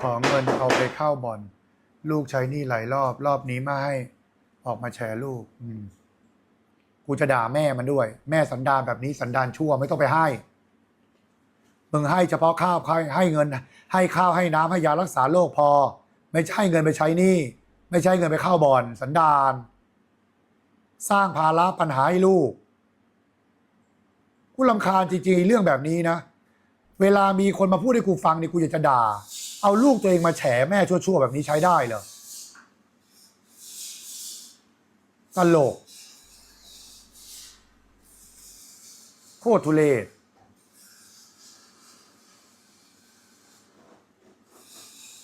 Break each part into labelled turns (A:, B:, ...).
A: ของเงินเอาไปเข้าบ่อน ลูกใช้หนี้หลายรอบ รอบนี้ไม่ให้ ออกมาแชร์ลูก อืม กูจะด่าแม่มันด้วย แม่สันดานแบบนี้สันดานชั่วไม่ต้องไปให้มึงให้เฉพาะข้าวให้ให้เงิน ให้ข้าวให้น้ำให้ยารักษาโรคพอ ไม่ใช่เงินไปใช้หนี้ไม่ใช่เงินไปเข้าบ่อน สันดาน สร้างภาระปัญหาให้ลูกกูลำคาญจริงๆเรื่องแบบนี้นะ เวลามีคนมาพูดให้กูฟังนี่กูอยากจะด่า เอาลูกตัวเองมาแฉแม่ชั่วๆแบบนี้ใช้ได้เหรอตลกโคตรทุเลศ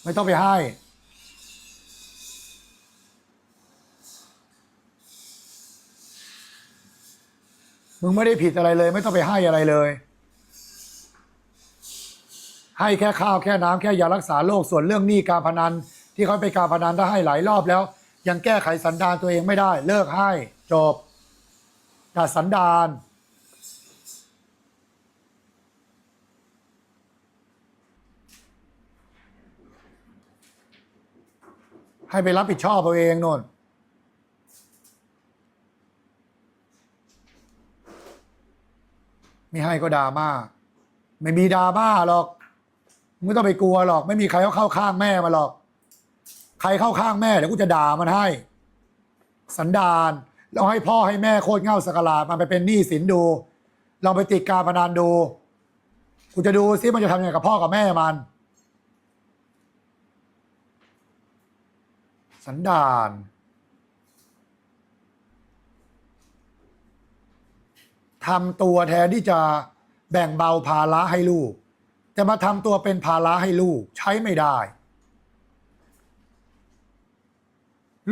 A: ไม่ต้องไปให้ มึงไม่ได้ผิดอะไรเลย ไม่ต้องไปให้อะไรเลย ให้แค่ข้าวแค่น้ำแค่ยารักษาโรคส่วนเรื่องหนี้การพนัน ที่เขาไปการพนันถ้าให้หลายรอบแล้ว ยังแก้ไขสันดานตัวเองไม่ได้ เลิกให้จบตัดสันดานให้ไปรับผิดชอบเอาเองนนไม่ให้ก็ดราม่า ไม่มีดราม่าหรอก ไม่ต้องไปกลัวหรอก ไม่มีใครเขาเข้าข้างแม่มาหรอก ใครเข้าข้างแม่เดี๋ยวกูจะด่ามันให้ สันดานแล้วให้พ่อให้แม่โคตรเง่าสกลาดมันไปเป็นหนี้สินดูลองไปติดการพนันดูกูจะดูซิมันจะทำยังไงกับพ่อกับแม่มัน สันดานทำตัวแทนที่จะแบ่งเบาภาระให้ลูก จะมาทำตัวเป็นภาระให้ลูกใช้ไม่ได้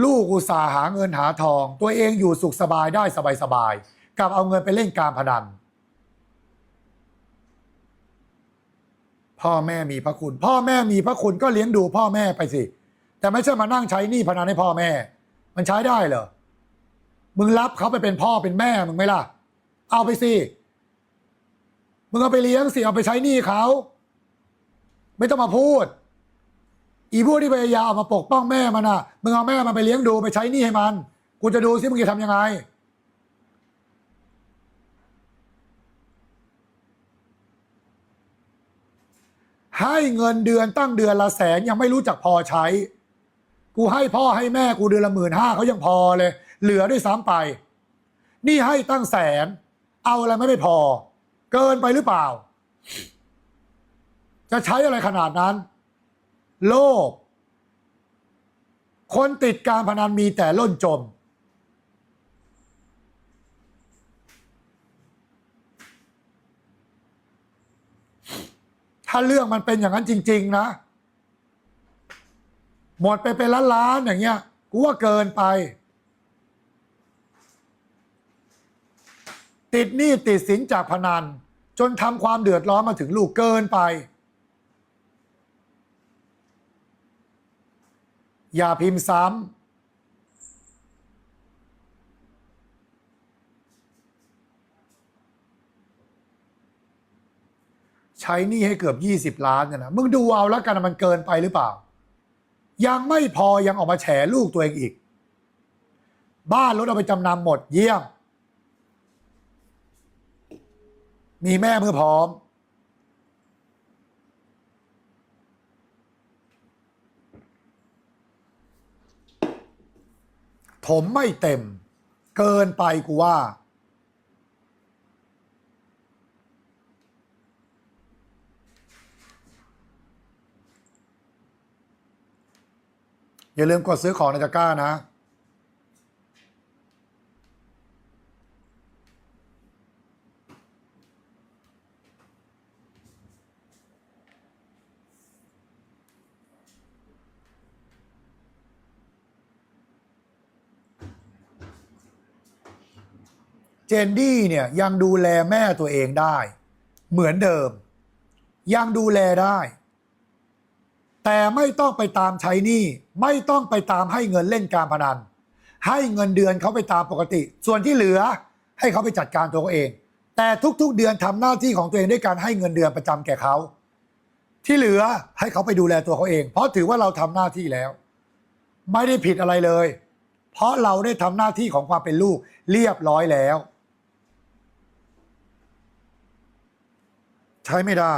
A: ลูกอุตส่าห์หาเงินหาทอง ตัวเองอยู่สุขสบายได้สบายๆกลับเอาเงินไปเล่นการพนัน พ่อแม่มีพระคุณ พ่อแม่มีพระคุณก็เลี้ยงดูพ่อแม่ไปสิ แต่ไม่ใช่มานั่งใช้หนี้พนันให้พ่อแม่ มันใช้ได้เหรอมึงรับเขาไปเป็นพ่อเป็นแม่มึงไหมล่ะ เอาไปสิ มึงเอาไปเลี้ยงสิเอาไปใช้หนี้เขา ไม่ต้องมาพูด อีพวกที่พยายามเอามาปกป้องแม่มันอะ มึงเอาแม่มันไปเลี้ยงดูไปใช้หนี้ให้มัน กูจะดูซิมึงจะทำยังไง ให้เงินเดือนตั้งเดือนละแสนยังไม่รู้จักพอใช้ กูให้พ่อให้แม่กูเดือนละหมื่นห้าเขายังพอเลย เหลือด้วยซ้ำไป นี่ให้ตั้งแสน เอาอะไรไม่ได้พอ เกินไปหรือเปล่า จะใช้อะไรขนาดนั้น โลภคนติดการพนันมีแต่ล่นจม ถ้าเรื่องมันเป็นอย่างนั้นจริง ๆ นะ หมดไปเป็นล้านๆอย่างเงี้ย กูว่าเกินไป ติดหนี้ติดสินจากพนัน จนทำความเดือดร้อนมาถึงลูกเกินไป อย่าพิมพ์ซ้ำใช้หนี้ให้เกือบ 20 ล้านเนี่ยนะ มึงดูเอาแล้วกันมันเกินไปหรือเปล่า ยังไม่พอยังออกมาแฉลูกตัวเองอีก บ้านรถเอาไปจำนำหมดเยี่ยม มีแม่เมื่อพร้อมถมไม่เต็ม เกินไปกูว่า อย่าลืมกดซื้อของในตะกร้านะ เจนดี้เนี่ยยังดูแลแม่ตัวเองได้ เหมือนเดิม ยังดูแลได้ แต่ไม่ต้องไปตามใช้หนี้ไม่ต้องไปตามให้เงินเล่นการพนัน ให้เงินเดือนเขาไปตามปกติ ส่วนที่เหลือให้เขาไปจัดการตัวเขาเอง แต่ทุกๆเดือนทำหน้าที่ของตัวเองด้วยการให้เงินเดือนประจำแก่เขาที่เหลือให้เขาไปดูแลตัวเขาเอง เพราะถือว่าเราทำหน้าที่แล้ว ไม่ได้ผิดอะไรเลย เพราะเราได้ทำหน้าที่ของความเป็นลูกเรียบร้อยแล้ว ใช้ไม่ได้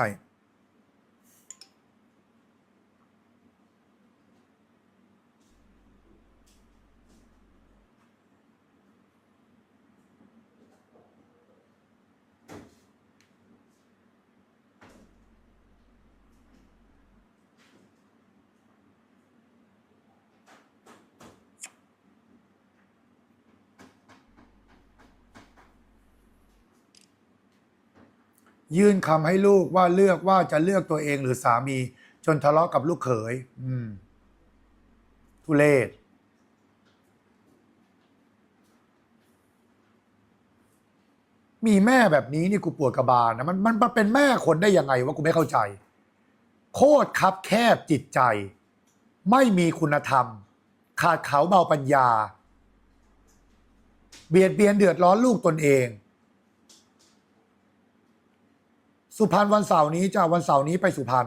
A: ยื่นคำให้ลูกว่าเลือกว่าจะเลือกตัวเองหรือสามี จนทะเลาะกับลูกเขย อืม ทุเลศมีแม่แบบนี้นี่กูปวดกระบาลนะมันมันมันเป็นแม่คนได้ยังไงวะกูไม่เข้าใจ โคตรคับแคบจิตใจ ไม่มีคุณธรรม ขาดเขาเบาปัญญา เบียดเบียนเดือดร้อนลูกตนเอง สุพรรณวันเสาร์นี้จะวันเสาร์นี้ไปสุพรรณ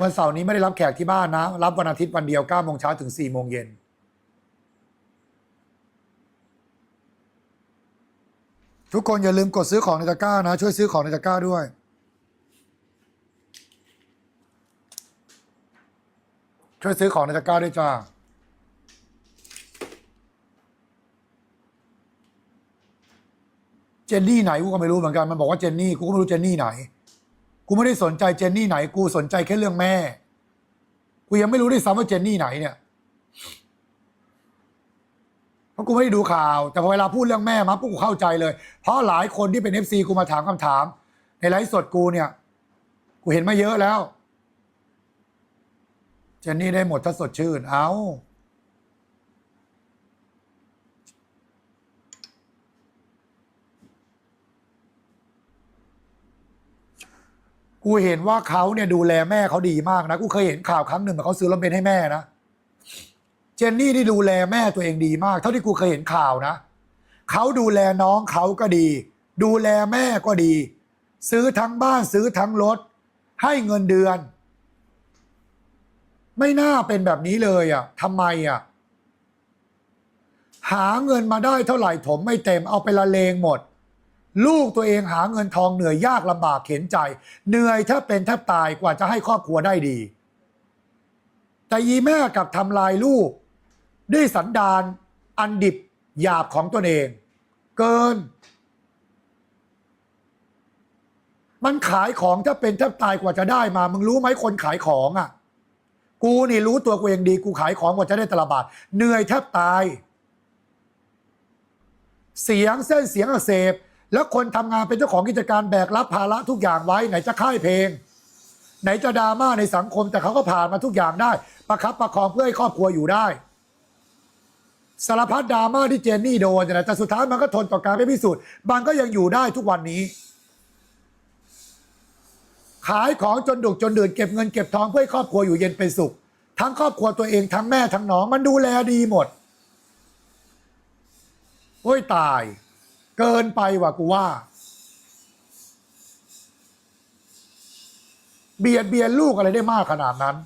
A: วันเสาร์นี้ไม่ได้รับแขกที่บ้านนะ รับวันอาทิตย์วันเดียว9โมงเช้าถึง4โมงเย็นทุกคนอย่าลืมกดซื้อของในตะกร้านะ ช่วยซื้อของในตะกร้าด้วย ช่วยซื้อของในตะกร้าด้วยจ้า เจนนี่ไหนกูก็ไม่รู้เหมือนกันมันบอกว่าเจนนี่กูก็ไม่รู้เจนนี่ไหน กูไม่ได้สนใจเจนนี่ไหน กูสนใจแค่เรื่องแม่ กูยังไม่รู้ด้วยซ้ำว่าเจนนี่ไหนเนี่ยเพราะกูไม่ได้ดูข่าว แต่พอเวลาพูดเรื่องแม่มาปุ๊บกูเข้าใจเลย เพราะหลายคนที่เป็นเอฟซีกูมาถามคำถาม ในไลฟ์สดกูเนี่ย กูเห็นมาเยอะแล้ว เจนนี่ได้หมดถ้าสดชื่น เอา กูเห็นว่าเขาเนี่ยดูแลแม่เขาดีมากนะกูเคยเห็นข่าวครั้งหนึ่งเหมือนเขาซื้อรถเบนซ์ให้แม่นะเจนนี่ที่ดูแลแม่ตัวเองดีมาก เท่าที่กูเคยเห็นข่าวนะเขาดูแลน้องเขาก็ดี ดูแลแม่ก็ดี ซื้อทั้งบ้านซื้อทั้งรถ ให้เงินเดือน ไม่น่าเป็นแบบนี้เลยอะทำไมอะหาเงินมาได้เท่าไหร่ถมไม่เต็มเอาไปละเลงหมด ลูกตัวเองหาเงินทองเหนื่อยยากลำบากเข็นใจ เหนื่อยถ้าเป็นแทบตายกว่าจะให้ครอบครัวได้ดี แต่ยีแม่กลับทำลายลูก ด้วยสันดานอันดิบหยาบของตนเอง เกิน มันขายของถ้าเป็นแทบตายกว่าจะได้มา มึงรู้ไหมคนขายของอะ กูนี่รู้ตัวกูเองดี กูขายของกว่าจะได้ตละบาทเหนื่อยแทบตาย เสียงเส้นเสียงอักเสบ แล้วคนทำงานเป็นเจ้าของกิจการแบกรับภาระทุกอย่างไว้ไหนจะค่ายเพลง ไหนจะดราม่าในสังคม แต่เขาก็ผ่านมาทุกอย่างได้ ประคับประคองเพื่อให้ครอบครัวอยู่ได้สารพัดดราม่าที่เจนนี่โดนนะแต่สุดท้ายมันก็ทนต่อการไม่พิสูจน์มันก็ยังอยู่ได้ทุกวันนี้ ขายของจนดุกจนดื่นเก็บเงินเก็บทองเพื่อให้ครอบครัวอยู่เย็นเป็นสุข ทั้งครอบครัวตัวเองทั้งแม่ทั้งน้องมันดูแลดีหมด โอ้ยตาย เกินไปว่ะกูว่า เบียดเบียนลูกอะไรได้มากขนาดนั้น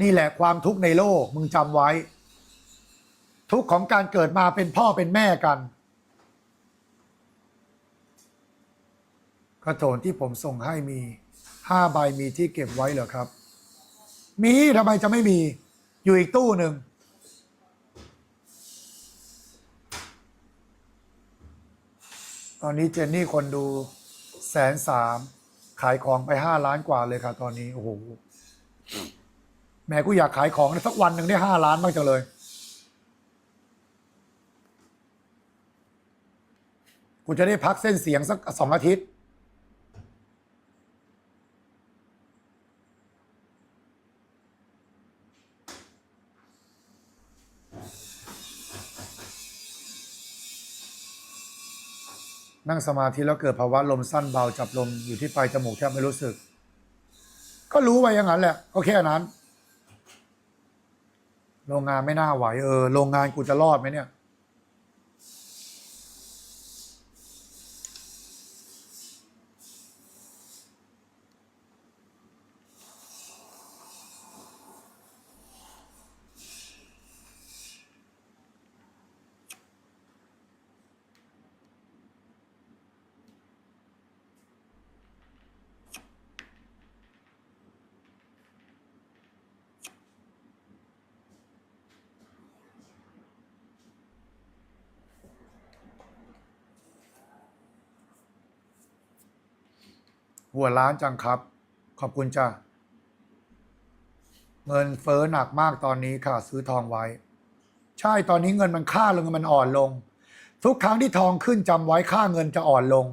A: นี่แหละความทุกข์ในโลกมึงจำไว้ ทุกข์ของการเกิดมาเป็นพ่อเป็นแม่กันกระโถนที่ผมส่งให้มีห้าใบมีที่เก็บไว้เหรอครับ มีทำไมจะไม่มี อยู่อีกตู้หนึ่งตอนนี้เจนนี่คนดูแสนสามขายของไปห้าล้านกว่าเลยค่ะตอนนี้โอ้โหแม่กูอยากขายของสักวันหนึ่งได้ห้าล้านบ้างจังเลย กูจะได้พักเส้นเสียงสักสองอาทิตย์ งสมาธิแล้วเกิดภาวะลมสั้นเบาจับลมอยู่ที่ปลายจมูกแทบไม่รู้สึก ก็รู้ไปอย่างนั้นแหละก็แค่นั้น โรงงานไม่น่าไหวเออโรงงานกูจะรอดไหมเนี่ย หัวล้านจังครับ ขอบคุณจ้าเงินเฟ้อหนักมากตอนนี้ค่ะ ซื้อทองไว้ ใช่ตอนนี้เงินมันค่าลงเงินมันอ่อนลง ทุกครั้งที่ทองขึ้นจำไว้ค่าเงินจะอ่อนลง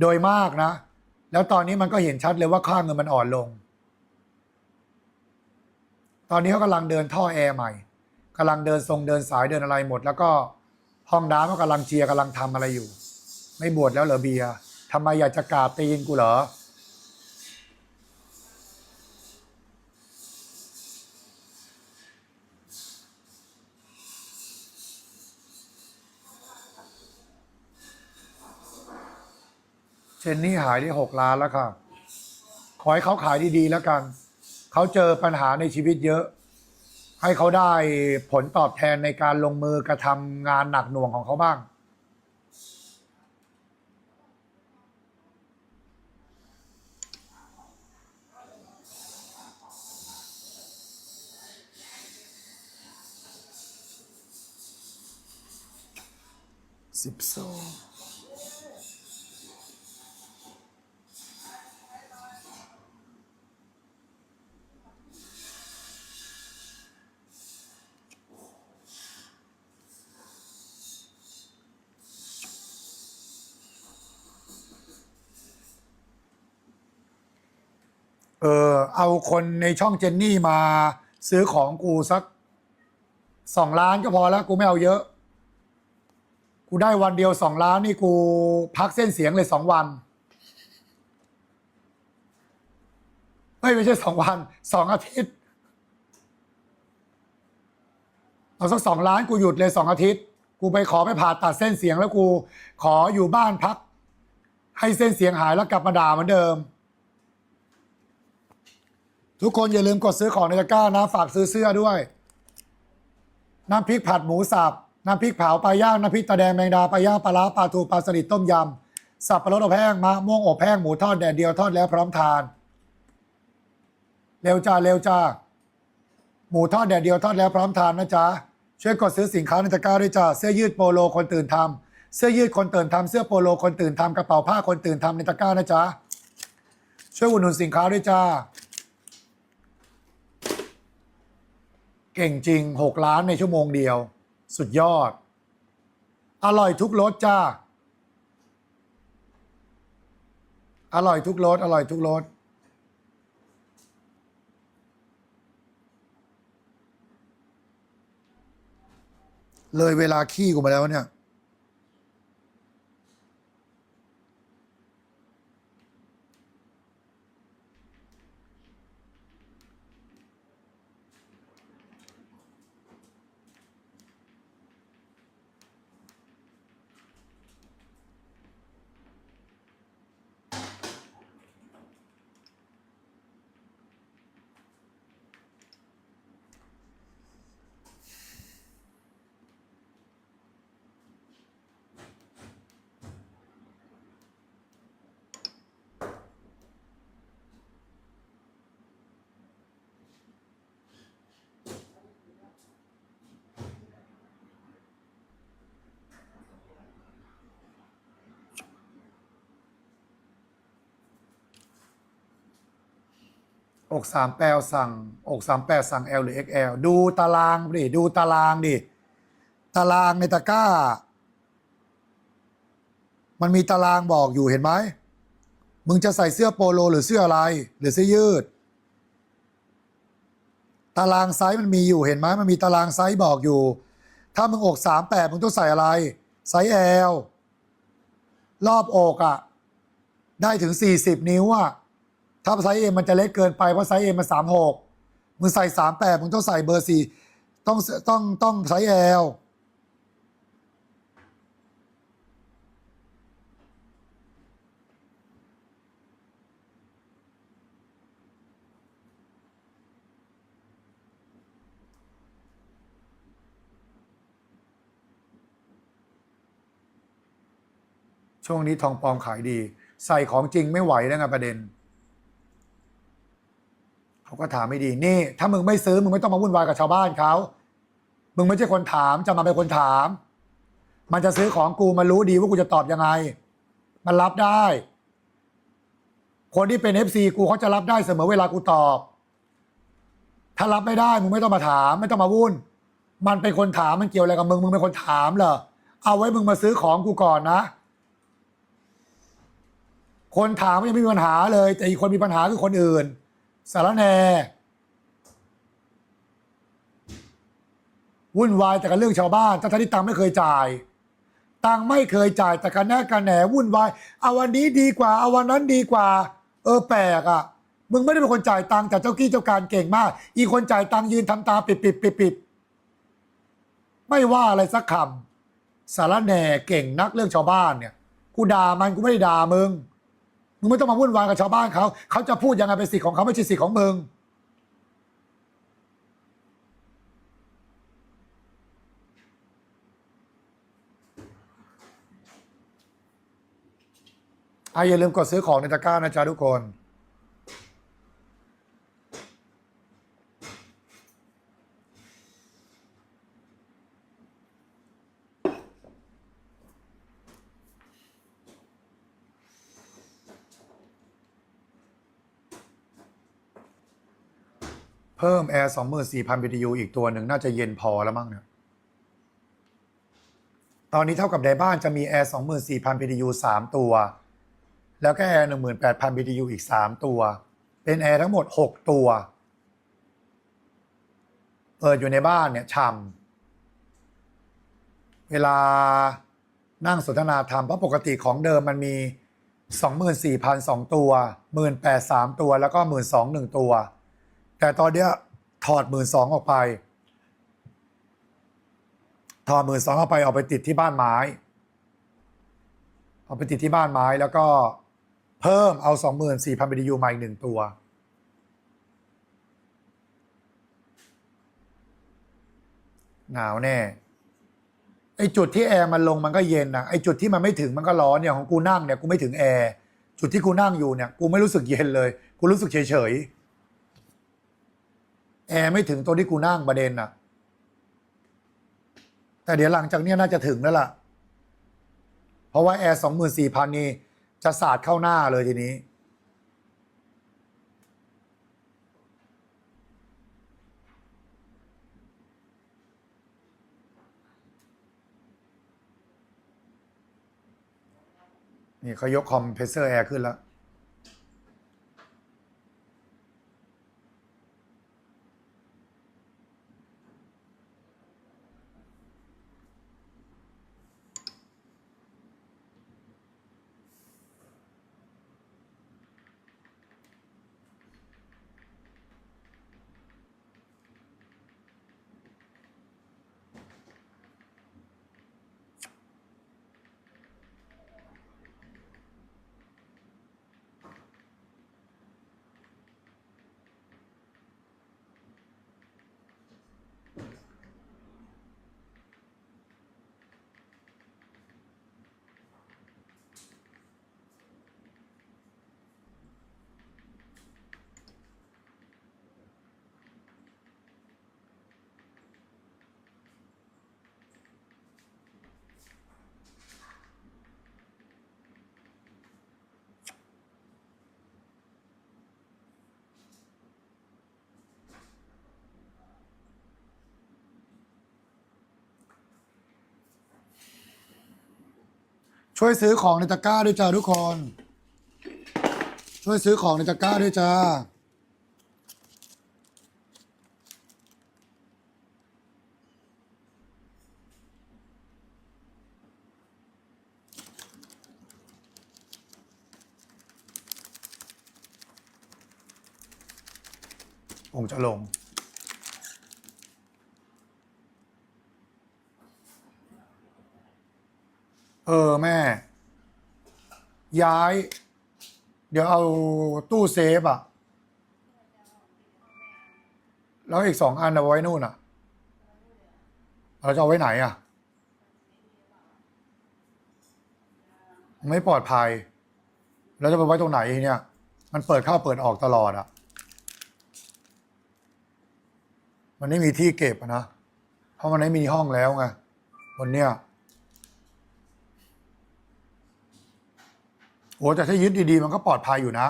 A: โดยมากนะ แล้วตอนนี้มันก็เห็นชัดเลยว่าค่าเงินมันอ่อนลง ตอนนี้เขากำลังเดินท่อแอร์ใหม่กำลังเดินทรงเดินสายเดินอะไรหมด แล้วก็ห้องน้ำก็กำลังเชียร์กำลังทำอะไรอยู่ ไม่บวชแล้วเหรอเบียร์ ทำไมอยากจะกราบตีนกูเหรอ เจนนี่หายได้หกล้านแล้วค่ะ ขอให้เขาขายดีๆแล้วกัน เขาเจอปัญหาในชีวิตเยอะ ให้เขาได้ผลตอบแทนในการลงมือกระทำงานหนักหน่วงของเขาบ้าง สิบสองเออเอาคนในช่องเจนนี่มาซื้อของกูสักสองล้านก็พอแล้ว กูไม่เอาเยอะ กูได้วันเดียวสองล้านนี่กูพักเส้นเสียงเลยสองวันไม่ไม่ใช่สองวันสองอาทิตย์เอาสักสองล้านกูหยุดเลยสองอาทิตย์ กูไปขอไปผ่าตัดเส้นเสียงแล้วกูขออยู่บ้านพัก ให้เส้นเสียงหายแล้วกลับมาด่าเหมือนเดิม ทุกคนอย่าลืมกดซื้อของในตะกร้านะ ฝากซื้อเสื้อด้วย น้ำพริกผัดหมูสับ น้ำพริกเผาปลาย่างน้ำพริกตาแดงแมงดาปลาย่างปลาล้าปลาทูปลาสลิดต้มยำสับปะรดอบแห้งมะม่วงอบแห้งหมูทอดแดดเดียวทอดแล้วพร้อมทาน เร็วจ้าเร็วจ้าหมูทอดแดดเดียวทอดแล้วพร้อมทานนะจ๊ะช่วยกดซื้อสินค้าในตะกร้าด้วยจ้าเสื้อยืดโปโลคนตื่นทำเสื้อยืดคนตื่นทำเสื้อโปโลคนตื่นทำกระเป๋าผ้าคนตื่นทำในตะกร้านะจ๊ะช่วยอุดหนุนสินค้าด้วยจ้าเก่งจริง 6 ล้านในชั่วโมงเดียว สุดยอด อร่อยทุกรสจ้า อร่อยทุกรสอร่อยทุกรสเลยเวลาขี้กูมาแล้วเนี่ย อกสามแปลสั่งอกสามแปดสั่ง L หรือ XL ดูตารางดิดูตารางดิตารางในตะกร้า มันมีตารางบอกอยู่เห็นไหมมึงจะใส่เสื้อโปโลหรือเสื้ออะไร หรือเสื้อยืด ตารางไซส์มันมีอยู่เห็นไหมมันมีตารางไซส์บอกอยู่ ถ้ามึงอกสามแปดมึงต้องใส่อะไรไซส์ L รอบอกอะ่ะได้ถึง 40 นิ้วอะ่ะ ถ้าไซส์เอมันจะเล็กเกินไป เพราะไซส์เอมมันสามหกมึงใส่สามแปดมึงต้องใส่เบอร์สี่ต้องต้องต้องไซส์แอลช่วงนี้ทองปลอมขายดี ใส่ของจริงไม่ไหวแล้วไงประเด็น เขาก็ถามไม่ดีนี่ ถ้ามึงไม่ซื้อมึงไม่ต้องมาวุ่นวายกับชาวบ้านเขามึงไม่ใช่คนถามจะมาเป็นคนถาม มันจะซื้อของกูมันรู้ดีว่ากูจะตอบยังไง มันรับได้ คนที่เป็น FC กูเขาจะรับได้เสมอเวลากูตอบ ถ้ารับไม่ได้มึงไม่ต้องมาถาม ไม่ต้องมาวุ่น มันเป็นคนถามมันเกี่ยวอะไรกับมึงมึงเป็นคนถามเหรอเอาไว้มึงมาซื้อของกูก่อนนะคนถามยังไม่มีปัญหาเลย แต่อีกคนมีปัญหาคือคนอื่น สารแนวุ่นวายแต่กับเรื่องชาวบ้านทั้งที่ตังไม่เคยจ่าย ตังไม่เคยจ่ายแต่กันแน่กันแหนวุ่นวายเอาวันนี้ดีกว่าเอาวันนั้นดีกว่า เออแปลกอะมึงไม่ได้เป็นคนจ่ายตังค์แต่เจ้ากี้เจ้าการเก่งมาก อีคนจ่ายตังค์ยืนทำตาปิดปิดปิดปิดไม่ว่าอะไรสักคำสารแหน่เก่งนักเรื่องชาวบ้านเนี่ย กูด่ามันกูไม่ได้ด่ามึง มึงไม่ต้องมาวุ่นวายกับชาวบ้านเขา เขาจะพูดยังไงเป็นสิทธิ์ของเขาไม่ใช่สิทธิ์ของมึงอะอย่าลืมกดซื้อของในตะกร้านะจ๊ะทุกคน เพิ่มแอร์24,000 BTU อีกตัวหนึ่งน่าจะเย็นพอแล้วมั้งเนี่ย ตอนนี้เท่ากับในบ้านจะมีแอร์24,000 BTU 3ตัว แล้วก็แอร์18,000 BTU อีก3ตัว เป็นแอร์ทั้งหมด6ตัว เปิดอยู่ในบ้านเนี่ยช่ำเวลานั่งสนทนาธรรมเพราะปกติของเดิมมันมี 24,000 2ตัว 18,000 3 ตัว แล้วก็ 12,000 1ตัว แต่ตอนเนี้ยถอด12,000องออกไป ถอด12,000องออกไปเอาไปติดที่บ้านไม้ เอาไปติดที่บ้านไม้แล้วก็เพิ่มเอา24,000 BTU มาอีกหนึ่งตัว หนาวแน่ไอจุดที่แอร์มันลงมันก็เย็นนะไอจุดที่มันไม่ถึงมันก็ร้อนเนี่ยของกูนั่งเนี่ยกูไม่ถึงแอร์จุดที่กูนั่งอยู่เนี่ยกูไม่รู้สึกเย็นเลย กูรู้สึกเฉยเฉย แอร์ไม่ถึงตัวที่กูนั่งประเด็นน่ะแต่เดี๋ยวหลังจากนี้น่าจะถึงแล้วล่ะ เพราะว่าแอร์สองหมื่นสี่พันนี่จะสาดเข้าหน้าเลยทีนี้ นี่เขายกคอมเพรสเซอร์แอร์ขึ้นแล้ว ช่วยซื้อของในตะกร้าด้วยจ้าทุกคน ช่วยซื้อของในตะกร้าด้วยจ้าองจะลง เออแม่ ย้าย เดี๋ยวเอาตู้เซฟอะแล้วอีกสองอันเอาไว้นู่นอะเราจะเอาไว้ไหนอะไม่ปลอดภัย แล้วจะไปไว้ตรงไหนเนี่ย มันเปิดเข้าเปิดออกตลอดอะมันไม่มีที่เก็บนะ เพราะมันไม่มีห้องแล้วไงวันเนี้ย โอ้แต่ถ้ายึดดีๆ มันก็ปลอดภัยอยู่นะ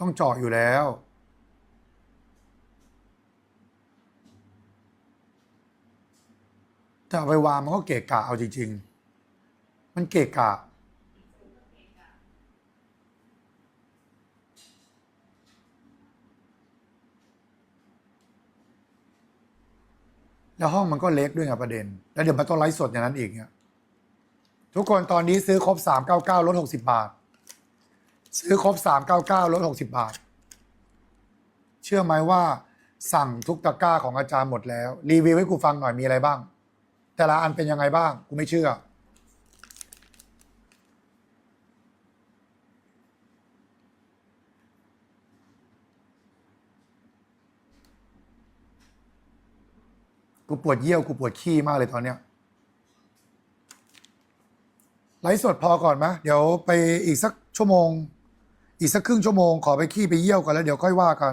A: ต้องจอดอยู่แล้วแต่ไปวางมันก็เกะกะเอาจริง ๆ มันเกะกะ แล้วห้องมันก็เล็กด้วยไงประเด็น แล้วเดี๋ยวมันต้องไลฟ์สดอย่างนั้นอีกเนี่ยทุกคนตอนนี้ซื้อครบสามเก้าเก้าลดหกสิบาท ซื้อครบสามเก้าเก้าลดหกสิบาท เชื่อไหมว่า สั่งทุกตะกร้าของอาจารย์หมดแล้ว รีวิวให้กูฟังหน่อยมีอะไรบ้าง แต่ละอันเป็นยังไงบ้าง กูไม่เชื่อ กูปวดเยี่ยวกูปวดขี้มากเลยตอนเนี้ยไลฟ์สดพอก่อนไหมเดี๋ยวไปอีกสักชั่วโมง อีกสักครึ่งชั่วโมงขอไปขี้ไปเยี่ยวก่อนแล้วเดี๋ยวค่อยว่ากัน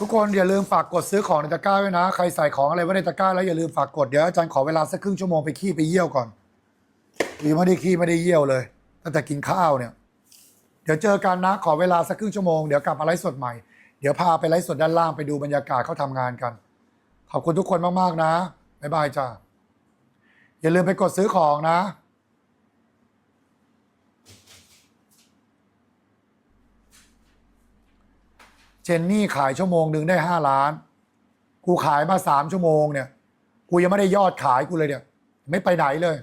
A: ทุกคนอย่าลืมฝากกดซื้อของในตะกร้าไว้นะ ใครใส่ของอะไรไว้ในตะกร้าแล้วอย่าลืมฝากกด เดี๋ยวอาจารย์ขอเวลาสักครึ่งชั่วโมงไปขี้ไปเยี่ยวก่อนหรือไม่ได้ขี้ไม่ได้เยี่ยวเลยตั้งแต่กินข้าวเนี่ย เดี๋ยวเจอกันนะขอเวลาสักครึ่งชั่วโมงเดี๋ยวกลับมาไลฟ์สดใหม่ เดี๋ยวพาไปไลฟ์สดด้านล่างไปดูบรรยากาศเขาทำงานกัน ขอบคุณทุกคนมากๆนะบ๊ายบายจ้าอย่าลืมไปกดซื้อของนะ เจนนี่ขายชั่วโมงหนึ่งได้ห้าล้าน กูขายมาสามชั่วโมงเนี่ย กูยังไม่ได้ยอดขายกูเลยเนี่ย ไม่ไปไหนเลย